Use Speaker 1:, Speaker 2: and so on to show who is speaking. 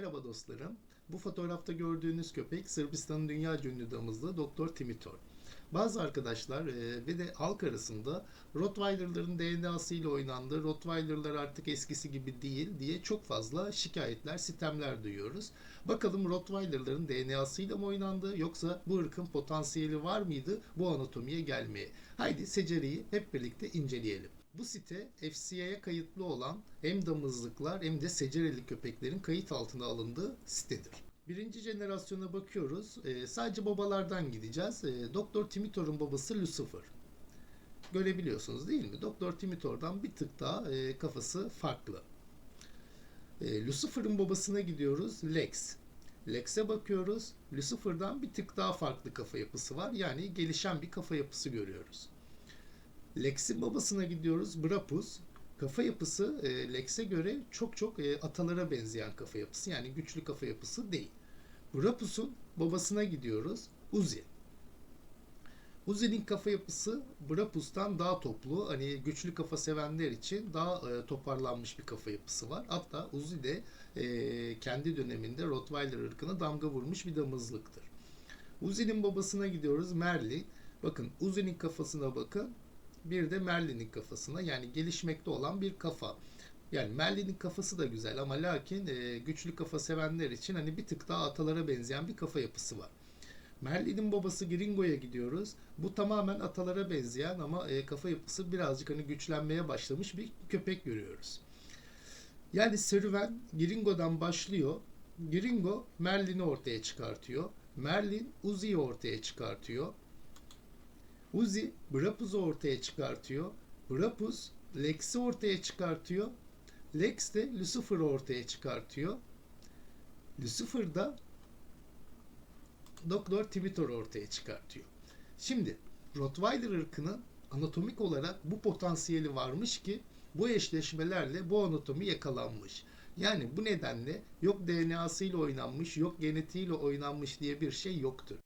Speaker 1: Merhaba dostlarım. Bu fotoğrafta gördüğünüz köpek Sırbistan'ın dünya ünlü damızlığı Doktor Timitor. Bazı arkadaşlar e, ve de halk arasında Rottweiler'ların DNA'sı ile oynandı, Rottweiler'lar artık eskisi gibi değil diye çok fazla şikayetler, sitemler duyuyoruz. Bakalım Rottweiler'ların DNA'sı ile mi oynandı yoksa bu ırkın potansiyeli var mıydı bu anatomiye gelmeye? Haydi seceriyi hep birlikte inceleyelim. Bu site FCA'ya kayıtlı olan hem damızlıklar hem de secereli köpeklerin kayıt altına alındığı sitedir. Birinci jenerasyona bakıyoruz. Ee, sadece babalardan gideceğiz. Ee, Doktor Timitor'un babası Lucifer. Görebiliyorsunuz değil mi? Doktor Timitor'dan bir tık daha e, kafası farklı. E, Lucifer'ın babasına gidiyoruz. Lex. Lex'e bakıyoruz. Lucifer'dan bir tık daha farklı kafa yapısı var. Yani gelişen bir kafa yapısı görüyoruz. Lex'in babasına gidiyoruz. Brapus. Kafa yapısı e, Lex'e göre çok çok e, atalara benzeyen kafa yapısı. Yani güçlü kafa yapısı değil. Brapus'un babasına gidiyoruz. Uzi. Uzi'nin kafa yapısı Brapus'tan daha toplu. Hani güçlü kafa sevenler için daha e, toparlanmış bir kafa yapısı var. Hatta Uzi de e, kendi döneminde Rottweiler ırkına damga vurmuş bir damızlıktır. Uzi'nin babasına gidiyoruz. Merlin. Bakın Uzi'nin kafasına bakın. Bir de Merlin'in kafasına yani gelişmekte olan bir kafa. Yani Merlin'in kafası da güzel ama lakin e, güçlü kafa sevenler için hani bir tık daha atalara benzeyen bir kafa yapısı var. Merlin'in babası Gringo'ya gidiyoruz. Bu tamamen atalara benzeyen ama e, kafa yapısı birazcık hani güçlenmeye başlamış bir köpek görüyoruz. Yani serüven Gringo'dan başlıyor. Gringo Merlin'i ortaya çıkartıyor. Merlin Uzi'yi ortaya çıkartıyor. Uzi Brapus'u ortaya çıkartıyor. Brapus Lex'i ortaya çıkartıyor. Lex de Lucifer'ı ortaya çıkartıyor. Lucifer da Doktor Timitor'u ortaya çıkartıyor. Şimdi Rottweiler ırkının anatomik olarak bu potansiyeli varmış ki bu eşleşmelerle bu anatomi yakalanmış. Yani bu nedenle yok DNA'sıyla oynanmış, yok genetiğiyle oynanmış diye bir şey yoktur.